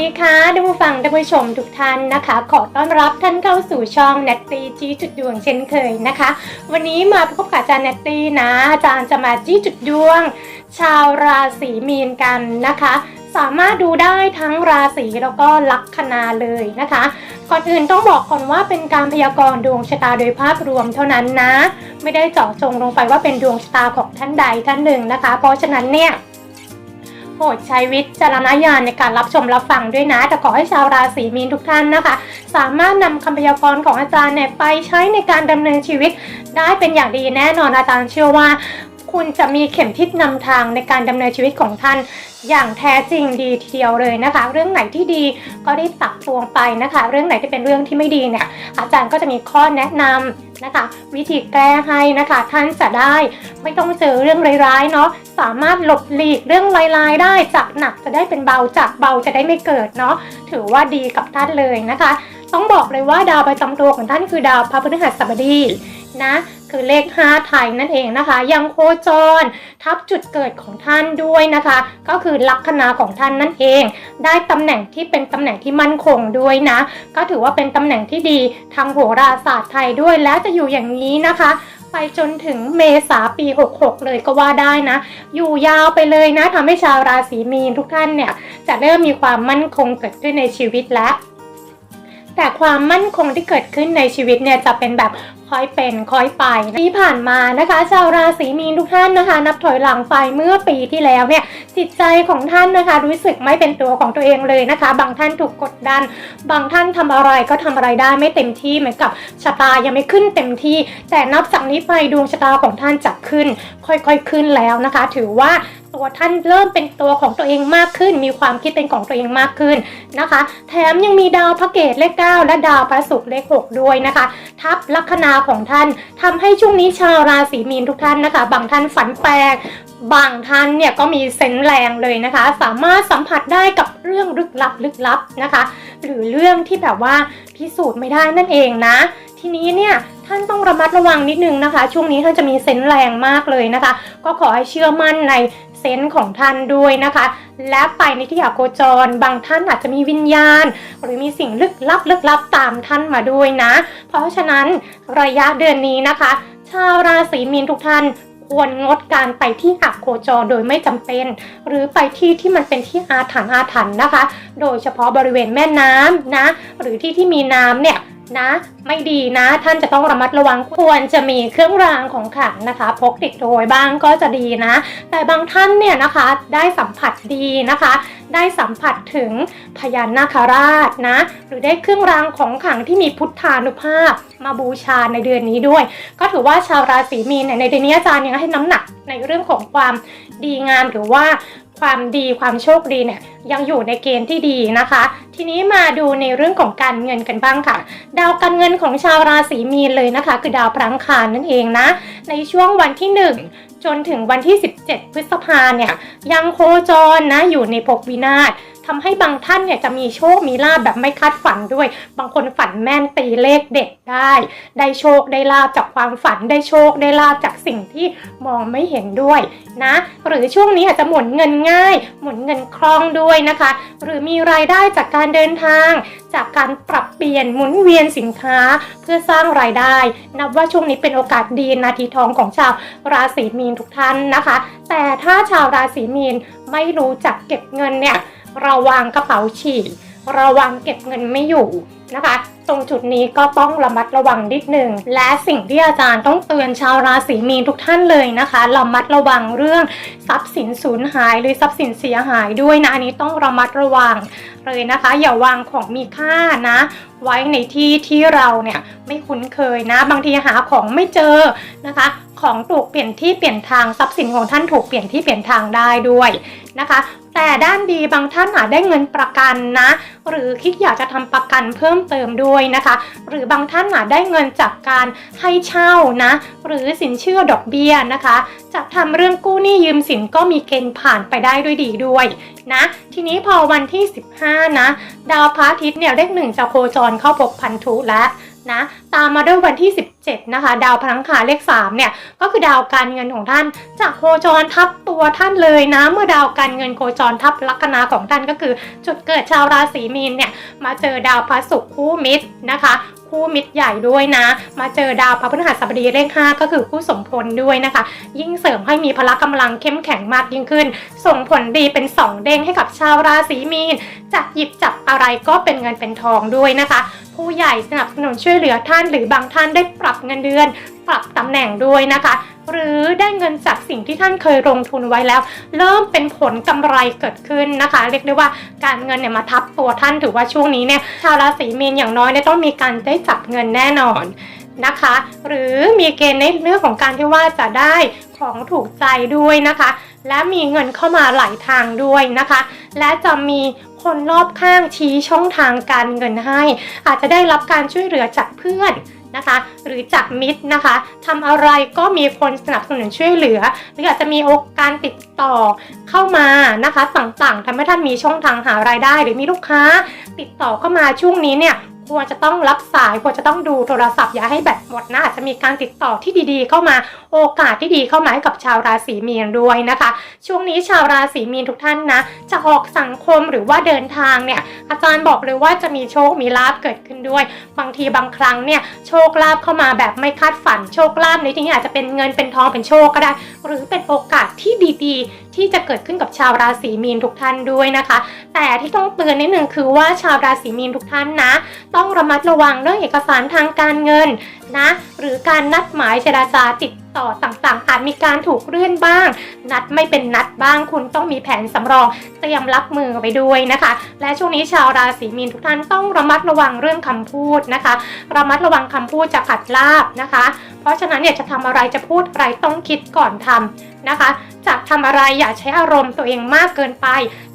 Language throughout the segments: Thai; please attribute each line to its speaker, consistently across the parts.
Speaker 1: ดีค่ะท่านผู้ฟังท่านผู้ชมทุกท่านนะคะ ขอต้อนรับท่านเข้าสู่ช่องเนตตี้จี้จุดดวงเช่นเคยนะคะ วันนี้มาพบกับอาจารย์เนตตี้นะอาจารย์จะมาจี้จุดดวง ชาวราศีมีนกันนะคะ สามารถดูได้ทั้งราศีแล้วก็ลัคนาเลยนะคะ ก่อนอื่นต้องบอกก่อนว่าเป็นการพยากรณ์ดวงชะตาโดยภาพรวมเท่านั้นนะ ไม่ได้เจาะจงลงไปว่าเป็นดวงชะตาของท่านใดท่านหนึ่งนะคะ เพราะฉะนั้นเนี่ย โปรดใช้วิจารณญาณในการรับชมรับฟังด้วยนะ แต่ขอให้ชาวราศีมีนทุกท่านนะคะ สามารถนำคำพยากรณ์ของอาจารย์เนี่ยไปใช้ในการดำเนินชีวิต ได้เป็นอย่างดีแน่นอนอาจารย์เชื่อว่า คุณจะมีเข็มทิศนำทางในการดำเนินชีวิตของท่าน อย่างแท้จริงดีทีเดียวเลยนะคะ เรื่องไหนที่ดีก็รีบตักตวงไปนะคะ เรื่องไหนที่เป็นเรื่องที่ไม่ดีเนี่ยอาจารย์ก็จะมีข้อแนะนำ นะคะ วิธีแก้ให้นะคะ ท่านจะได้ไม่ต้องเจอเรื่องร้ายๆเนาะสามารถหลบหลีกเรื่องร้ายๆได้จากหนักจะได้เป็นเบาจากเบาจะได้ไม่เกิดเนาะถือว่าดีกับท่านเลยนะคะ ต้องบอกเลยว่าดาวประจำตัวของท่านคือดาวพระพฤหัสบดี นะ คือเลข 5 ไทยนั่นเองนะคะ ยังโคจร ทับจุดเกิดของท่านด้วยนะคะ ก็คือลัคนาของท่านนั่นเอง ได้ตำแหน่งที่เป็นตำแหน่งที่มั่นคงด้วยนะ ก็ถือว่าเป็นตำแหน่งที่ดีทางโหราศาสตร์ไทยด้วยแล้วจะอยู่อย่างนี้นะคะไปจนถึงเมษาปี 66 เลยก็ว่าได้นะ อยู่ยาวไปเลยนะทำให้ชาวราศีมีนทุกท่านเนี่ย จะเริ่มมีความมั่นคงเกิดขึ้นในชีวิตแล้วแต่ความมั่นคงที่เกิดขึ้นในชีวิตเนี่ยจะเป็นแบบ ค่อยเป็นค่อยไปที่ผ่านมานะคะ ชาวราศีมีนทุกท่านนะคะ นับถอยหลังไปเมื่อปีที่แล้วเนี่ยจิตใจของท่านนะคะ รู้สึกไม่เป็นตัวของตัวเองเลยนะคะ บางท่านถูกกดดัน บางท่านทำอะไรก็ทำอะไรได้ไม่เต็มที่เหมือนกับชะตายังไม่ขึ้นเต็มที่ แต่นับจากนี้ไปดวงชะตาของท่านจะขึ้น ค่อยๆขึ้นแล้วนะคะ ถือว่า ตัวท่านเริ่มเป็นตัวของตัวเองมากขึ้น มีความคิดเป็นของตัวเองมากขึ้นนะคะ แถมยังมีดาวพระเกตเลข 9 และดาวพระศุกร์เลข 6 ด้วยนะคะ ทับลัคนาของท่านทำให้ช่วงนี้ชาวราศีมีนทุกท่านนะคะ บางท่านฝันแปลกบางท่านเนี่ยก็มีเซนส์แรงเลยนะคะ สามารถสัมผัสได้กับเรื่องลึกลับลึกลับนะคะ หรือเรื่องที่แบบว่าพิสูจน์ไม่ได้นั่นเองนะ ทีนี้เนี่ยท่านต้องระมัดระวังนิดนึงนะคะ ช่วงนี้ท่านจะมีเซนส์แรงมากเลยนะคะ ก็ขอให้เชื่อมั่นใน เซนส์ของท่านด้วยนะคะ และไปในที่อากโคจร บางท่านอาจจะมีวิญญาณ หรือมีสิ่งลึกลับลึกลับตามท่านมาด้วยนะ เพราะฉะนั้นระยะเดือนนี้นะคะ ชาวราศีมีนทุกท่านควรงดการไปที่อักโคจรโดยไม่จำเป็น หรือไปที่ที่มันเป็นที่อาถรรพ์อาถรรพ์นะคะ โดยเฉพาะบริเวณแม่น้ำนะ หรือที่ที่มีน้ำเนี่ย นะ ไม่ดีนะ ท่านจะต้องระมัดระวังควรจะมีเครื่องรางของขลังนะคะ พกติดตัวไว้บ้างก็จะดีนะ แต่บางท่านเนี่ยนะคะได้สัมผัสดีนะคะ ได้สัมผัสถึงพญานาคราชนะ หรือได้เครื่องรางของขลังที่มีพุทธานุภาพมาบูชาในเดือนนี้ด้วย ก็ถือว่าชาวราศีมีนในเดือนนี้อาจารย์ยังให้น้ำหนักในเรื่องของความดีงามหรือว่า ความดีความโชคดีเนี่ยยังอยู่ในเกณฑ์ที่ดีนะคะ ทีนี้มาดูในเรื่องของการเงินกันบ้างค่ะ ดาวการเงินของชาวราศีมีนเลยนะคะ คือดาวพลังคารนั่นเองนะ ในช่วงวันที่ 1 จนถึงวันที่ 17 พฤษภาเนี่ยยังโคจรนะอยู่ในภพวินาศ ทำให้บางท่านเนี่ยจะมีโชคมีลาบแบบไม่คาดฝันด้วย บางคนฝันแม่นตีเลขเด็ดได้ ได้โชคได้ลาบจากความฝันได้โชคได้ลาบจากสิ่งที่มองไม่เห็นด้วยนะหรือช่วงนี้อาจจะหมุนเงินง่าย หมุนเงินคล่องด้วยนะคะ หรือมีรายได้จากการเดินทาง จากการปรับเปลี่ยนหมุนเวียนสินค้าเพื่อสร้างรายได้ นับว่าช่วงนี้เป็นโอกาสดีนาทีทองของชาวราศีมีนทุกท่านนะคะ แต่ถ้าชาวราศีมีนไม่รู้จักเก็บเงินเนี่ย ระวังกระเป๋าฉีกระวังเก็บเงินไม่อยู่นะคะ ตรงจุดนี้ก็ต้องระมัดระวังนิดหนึ่งและสิ่งที่อาจารย์ต้องเตือนชาวราศีมีนทุกท่านเลยนะคะ ระมัดระวังเรื่องทรัพย์สินสูญหายหรือทรัพย์สินเสียหายด้วยนะ อันนี้ต้องระมัดระวังเลยนะคะ อย่าวางของมีค่านะ ไว้ในที่ที่เราเนี่ยไม่คุ้นเคยนะ บางทีหาของไม่เจอนะคะ ของถูกเปลี่ยนที่เปลี่ยนทางทรัพย์สินของท่านถูกเปลี่ยนที่เปลี่ยนทางได้ด้วยนะคะ แต่ด้านดีบางท่านอาจได้เงินประกันนะ หรือคิดอยากจะทำประกันเพิ่มเติมด้วยนะคะ หรือบางท่านอาจได้เงินจากการให้เช่านะ หรือสินเชื่อดอกเบี้ยนะคะ จะทำเรื่องกู้หนี้ยืมสินก็มีเกณฑ์ผ่านไปได้ด้วยดีด้วยนะทีนี้พอวันที่ 15 นะ ดาวพระอาทิตย์เนี่ยเลขหนึ่งจะโคจรเข้าภพพันธุแล้ว นะตามมาด้วยวันที่ 17 นะคะ ดาวพลังคาเลข3เนี่ยก็คือดาวการเงินของท่านจะโคจรทับตัวตัวท่านเลยนะ เมื่อดาวการเงินโคจรทับลัคนาของท่านก็คือ จุดเกิดชาวราศีมีนเนี่ยมาเจอดาวพระศุกร์คู่มิตรนะคะ คู่มิตรใหญ่ด้วยนะ มาเจอดาวพระพฤหัสบดีเลข 5 ก็คือคู่สมพลด้วยนะคะ ยิ่งเสริมให้มีพละกำลังเข้มแข็งมากยิ่งขึ้น ส่งผลดีเป็น 2 เด้งให้กับชาวราศีมีนจับหยิบจับอะไรก็เป็นเงินเป็นทองด้วยนะคะ ผู้ใหญ่สนับสนุนช่วยเหลือท่านหรือบางท่านได้ปรับเงินเดือน ปรับตำแหน่งด้วยนะคะ หรือได้เงินจากสิ่งที่ท่านเคยลงทุนไว้แล้ว เริ่มเป็นผลกำไรเกิดขึ้นนะคะ เรียกได้ว่าการเงินเนี่ยมาทับตัวท่านถือว่าช่วงนี้เนี่ยชาวราศีมีนอย่างน้อยเนี่ยต้องมีการได้จับเงินแน่นอนนะคะ หรือมีเกณฑ์ในเรื่องของการที่ว่าจะได้ของถูกใจด้วยนะคะ และมีเงินเข้ามาหลายทางด้วยนะคะ และจะมีคนรอบข้างชี้ช่องทางการเงินให้ อาจจะได้รับการช่วยเหลือจากเพื่อน นะคะ หรือจากมิตรนะคะทำอะไรก็มีคนสนับสนุนช่วยเหลือ หรืออาจจะมีโอกาสติดต่อเข้ามานะคะต่างๆทำให้ท่านมีช่องทางหารายได้ หรือมีลูกค้าติดต่อเข้ามาช่วงนี้เนี่ย ควรจะต้องรับสายควรจะต้องดูโทรศัพท์อย่าให้แบตหมดนะอาจจะมีการติดต่อที่ดีๆ เข้ามาโอกาสที่ดีเข้ามาให้กับชาวราศีมีนด้วยนะคะ ช่วงนี้ชาวราศีมีนทุกท่านนะ จะออกสังคมหรือว่าเดินทางเนี่ยอาจารย์บอกเลยว่าจะมีโชคมีลาบเกิดขึ้นด้วย บางทีบางครั้งเนี่ยโชคลาภเข้ามาแบบไม่คาดฝันโชคลาภในที่นี้อาจจะเป็นเงินเป็นทองเป็นโชคก็ได้ หรือเป็นโอกาสที่ดีๆ ที่จะเกิดขึ้นกับชาวราศีมีนทุกท่านด้วยนะคะ แต่ที่ต้องเตือนนิดนึงคือว่าชาวราศีมีนทุกท่านนะ ต้องระมัดระวังเรื่องเอกสารทางการเงิน นะ หรือการนัดหมายเจราจาติดต่อต่างๆ อาจมีการถูกเลื่อนบ้าง นัดไม่เป็นนัดบ้าง คุณต้องมีแผนสำรองเตรียมรับมือไว้ด้วยนะคะ และช่วงนี้ชาวราศีมีนทุกท่านต้องระมัดระวังเรื่องคำพูดนะคะ ระมัดระวังคำพูดจะขัดลาบนะคะ เพราะฉะนั้นเนี่ยจะทำอะไรจะพูดอะไรต้องคิดก่อนทำนะคะ จะทำอะไรอย่าใช้อารมณ์ตัวเองมากเกินไป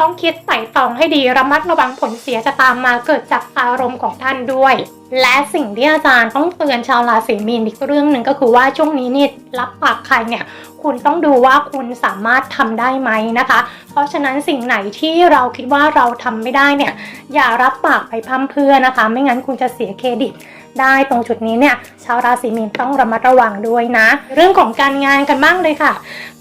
Speaker 1: ต้องคิดไต่ตองให้ดีระมัดระวังผลเสียจะตามมาเกิดจากอารมณ์ของท่านด้วย และสิ่งที่อาจารย์ต้องเตือนชาวราศีมีนอีกเรื่องหนึ่งก็คือว่าช่วงนี้นี่รับปากใครเนี่ยคุณต้องดูว่าคุณสามารถทำได้ไหมนะคะ เพราะฉะนั้นสิ่งไหนที่เราคิดว่าเราทำไม่ได้เนี่ยอย่ารับปากไปพร่ำเพื่อนะคะ ไม่งั้นคุณจะเสียเครดิต ได้ตรงจุดนี้เนี่ยชาวราศีมีนต้องระมัดระวังด้วยนะ เรื่องของการงานกันบ้างเลยค่ะ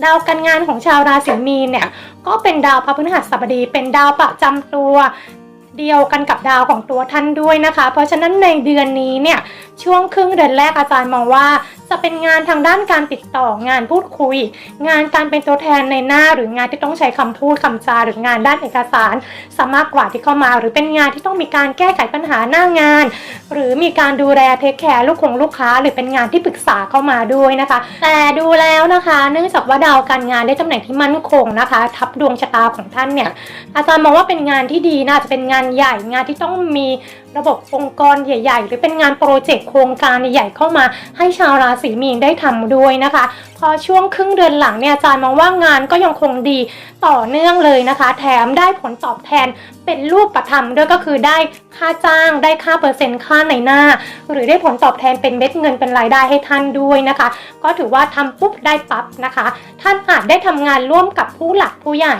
Speaker 1: ดาวการงานของชาวราศีมีนเนี่ยก็เป็นดาวพระพฤหัสบดีเป็นดาวประจำตัวเดียวกันกับดาวของตัวท่านด้วยนะคะ เพราะฉะนั้นในเดือนนี้เนี่ยช่วงครึ่งเดือนแรกอาจารย์มองว่าจะเป็นงานทางด้านการติดต่องานพูดคุย งานการเป็นตัวแทนในหน้าหรืองานที่ต้องใช้คำพูดคำจาหรืองานด้านเอกสารสามากกว่าที่เข้ามา หรือเป็นงานที่ต้องมีการแก้ไขปัญหาหน้างาน หรือมีการดูแลเทคแคร์ลูกของลูกค้า หรือเป็นงานที่ปรึกษาเข้ามาด้วยนะคะ แต่ดูแล้วนะคะ เนื่องจากว่าดาวการงานได้ตำแหน่งที่มั่นคงนะคะ ทับดวงชะตาของท่านเนี่ยอาจารย์มองว่าเป็นงานที่ดีนะจะเป็นงานใหญ่งานที่ต้องมี ระบบองค์กรใหญ่ ๆ หรือเป็นงานโปรเจกต์โครงการใหญ่ๆเข้ามาให้ชาวราศีมีนได้ทำด้วยนะคะพอช่วงครึ่งเดือนหลังเนี่ยอาจารย์มองว่างานก็ยังคงดีต่อเนื่องเลยนะคะ แถมได้ผลตอบแทนเป็นรูปประธรรมด้วยก็คือได้ค่าจ้างได้ค่าเปอร์เซ็นต์ค่าในหน้า หรือได้ผลตอบแทนเป็นเม็ดเงินเป็นรายได้ให้ท่านด้วยนะคะ ก็ถือว่าทำปุ๊บได้ปั๊บนะคะ ท่านอาจได้ทำงานร่วมกับผู้หลักผู้ใหญ่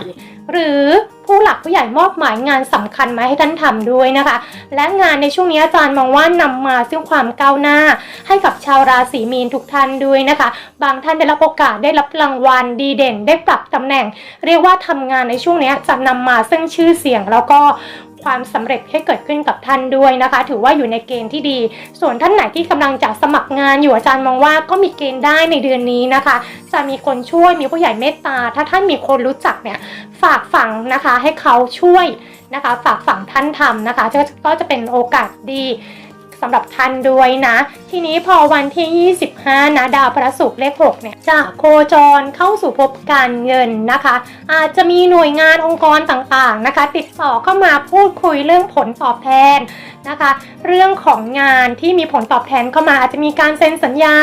Speaker 1: หรือผู้หลักผู้ใหญ่มอบหมายงานสำคัญมาให้ท่านทำด้วยนะคะ และงานในช่วงนี้อาจารย์มองว่านำมาซึ่งความก้าวหน้า ให้กับชาวราศีมีนทุกท่านด้วยนะคะ บางท่านได้รับโอกาสได้รับรางวัลดีเด่น ได้ปรับตำแหน่ง เรียกว่าทำงานในช่วงนี้จะนำมาซึ่งชื่อเสียงแล้วก็ความสำเร็จให้เกิดขึ้นกับท่านด้วยนะคะ ถือว่าอยู่ในเกณฑ์ที่ดี ส่วนท่านไหนที่กำลังจะสมัครงานอยู่อาจารย์มองว่าก็มีเกณฑ์ได้ในเดือนนี้นะคะ จะมีคนช่วยมีผู้ใหญ่เมตตา ถ้าท่านมีคนรู้จักเนี่ยฝากฝังนะคะให้เขาช่วยนะคะ ฝากฝังท่านทำนะคะก็จะเป็นโอกาสดี สำหรับท่านด้วยนะ ทีนี้พอวันที่ 25 นะดาวพระศุกร์เลข6เนี่ยจะโคจรเข้าสู่ภพการเงินนะคะ อาจจะมีหน่วยงานองค์กรต่างๆนะคะ ติดต่อเข้ามาพูดคุยเรื่องผลตอบแทนนะคะ เรื่องของงานที่มีผลตอบแทนเข้ามาอาจจะมีการเซ็นสัญญา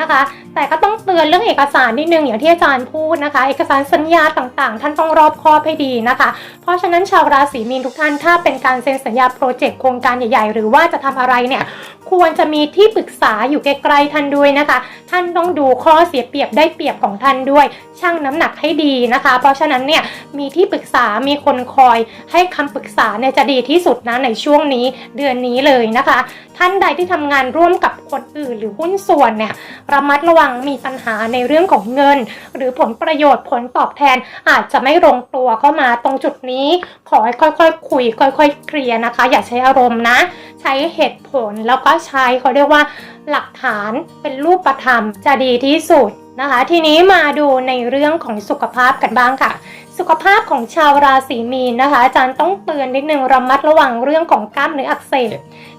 Speaker 1: นะคะ แต่ก็ต้องเตือนเรื่องเอกสารนิดนึงอย่างที่อาจารย์พูดนะคะ เอกสารสัญญาต่างๆ ท่านต้องรอบคอบให้ดีนะคะ เพราะฉะนั้นชาวราศีมีนทุกท่านถ้าเป็นการเซ็นสัญญาโปรเจกต์โครงการใหญ่ๆ หรือว่าจะทำอะไรเนี่ยควรจะมีที่ปรึกษาอยู่ใกล้ๆท่านด้วยนะคะ ท่านต้องดูข้อเสียเปรียบได้เปรียบของท่านด้วยชั่งน้ำหนักให้ดีนะคะ เพราะฉะนั้นเนี่ยมีที่ปรึกษามีคนคอยให้คำปรึกษาเนี่ยจะดีที่สุดนะในช่วงนี้เดือนนี้เลยนะคะ ท่านใดที่ทำงานร่วมกับคนอื่นหรือหุ้นส่วนเนี่ยระมัดระวังมีปัญหาในเรื่องของเงิน หรือผลประโยชน์ผลตอบแทนอาจจะไม่ลงตัวเข้ามาตรงจุดนี้ ขอให้ค่อยๆ คุย ค่อย ๆ เคลียร์นะคะ อย่าใช้อารมณ์นะ ใช้เหตุผลแล้วก็ใช้เขาเรียกว่าหลักฐานเป็นรูปธรรมจะดีที่สุดนะคะ ทีนี้มาดูในเรื่องของสุขภาพกันบ้างค่ะสุขภาพของชาวราศีมีนนะคะ อาจารย์ต้องเตือนนิดนึงระมัดระวังเรื่องของกล้ามเนื้ออักเสบ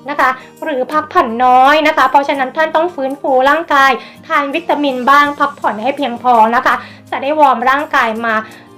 Speaker 1: นะคะ หรือพักผ่อนน้อยนะคะ เพราะฉะนั้นท่านต้องฟื้นฟูร่างกาย ทานวิตามินบ้าง พักผ่อนให้เพียงพอนะคะ จะได้วอร์มร่างกายมา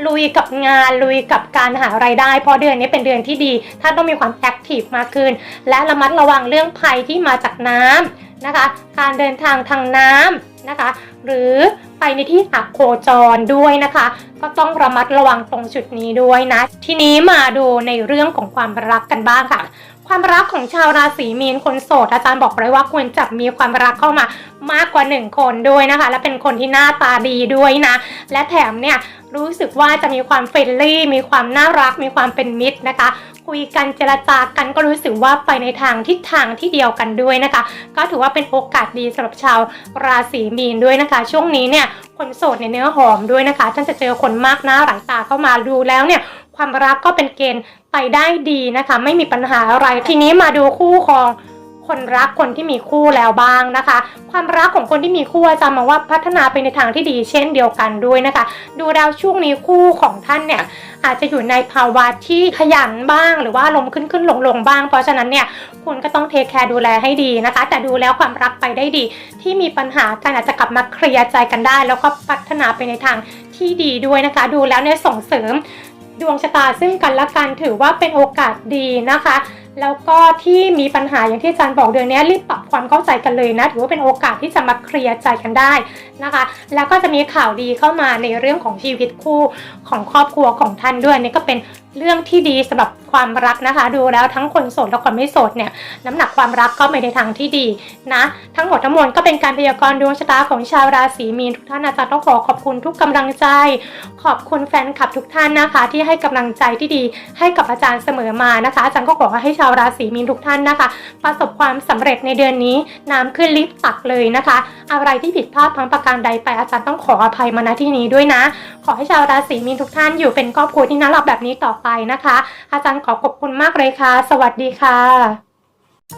Speaker 1: ลุยกับงานลุยกับการหาไรายได้ เพราะเดือนนี้เป็นเดือนที่ดีท่านต้องมีความแอคทีฟมากขึ้น และระมัดระวังเรื่องภัยที่มาจากน้ำนะคะ การเดินทางทางน้ำนะคะ หรือไปในที่อักโคจรด้วยนะคะ ก็ต้องระมัดระวังตรงจุดนี้ด้วยนะ ทีนี้มาดูในเรื่องของความรักกันบ้างค่ะ ความรักของชาวราศีมีนคนโสดอาจารย์บอกเลยว่าควรจะมีความรักเข้ามามากกว่าหนึ่งคนด้วยนะคะ และเป็นคนที่หน้าตาดีด้วยนะ และแถมเนี่ยรู้สึกว่าจะมีความเฟรนลี่มีความน่ารัก มีความเป็นมิตรนะคะ คุยกันเจรจากันก็รู้สึกว่าไปในทางทิศทางที่เดียวกันด้วยนะคะ ก็ถือว่าเป็นโอกาสดีสำหรับชาวราศีมีนด้วยนะคะ ช่วงนี้เนี่ยคนโสดในเนื้อหอมด้วยนะคะท่านจะเจอคนมากหน้าหลายตาเข้ามาดูแล้วเนี่ยความรักก็เป็นเกณฑ์ ไปได้ดีนะคะ ไม่มีปัญหาอะไร ทีนี้มาดูคู่ครองคนรักคนที่มีคู่แล้วบ้างนะคะ ความรักของคนที่มีคู่อาจารย์มองว่าพัฒนาไปในทางที่ดีเช่นเดียวกันด้วยนะคะ ดูดาวช่วงนี้คู่ของท่านเนี่ยอาจจะอยู่ในภาวะที่ขยันบ้าง หรือว่าลมขึ้นขึ้นลงลงบ้าง เพราะฉะนั้นเนี่ยคุณก็ต้องเทคแคร์ดูแลให้ดีนะคะ แต่ดูแล้วความรักไปได้ดี ที่มีปัญหากันอาจจะกลับมาเคลียร์ใจกันได้ แล้วก็พัฒนาไปในทางที่ดีด้วยนะคะ ดูแล้วเนี่ยส่งเสริม ดวงชะตาซึ่งกันและกันถือว่าเป็นโอกาสดีนะคะ แล้วก็ที่มีปัญหาอย่างที่อาจารย์บอกเดือนนี้รีบปรับความเข้าใจกันเลยนะถือว่าเป็นโอกาสที่จะมาเคลียร์ใจกันได้นะคะ แล้วก็จะมีข่าวดีเข้ามาในเรื่องของชีวิตคู่ของครอบครัวของท่านด้วยนี่ก็เป็นเรื่องที่ดีสำหรับความรักนะคะ ดูแล้วทั้งคนโสดและคนไม่โสดเนี่ยน้ำหนักความรักก็ไปในทางที่ดีนะ ทั้งหมดทั้งมวลก็เป็นการพยากรณ์ดวงชะตาของชาวราศีมีนทุกท่านอาจารย์ต้องขอขอบคุณทุกกำลังใจ ขอบคุณแฟนคลับทุกท่านนะคะ ที่ให้กำลังใจที่ดีให้กับอาจารย์เสมอมานะคะ อาจารย์ก็ขอให้ชาวาวราศีมีนทุกท่านนะคะ ประสบความสำเร็จในเดือนนี้น้ำขึ้นลิฟต์ตักเลยนะคะ อะไรที่ผิดพลาดพังประการใดไปอาจารย์ต้องขออภัยมาณที่นี้ด้วยนะ ขอให้ชาวราศีมีนทุกท่านอยู่เป็นครอบครัวที่น่ารักแบบนี้ต่อไปนะคะ อาจารย์ขอขอบคุณมากเลยค่ะ สวัสดีค่ะ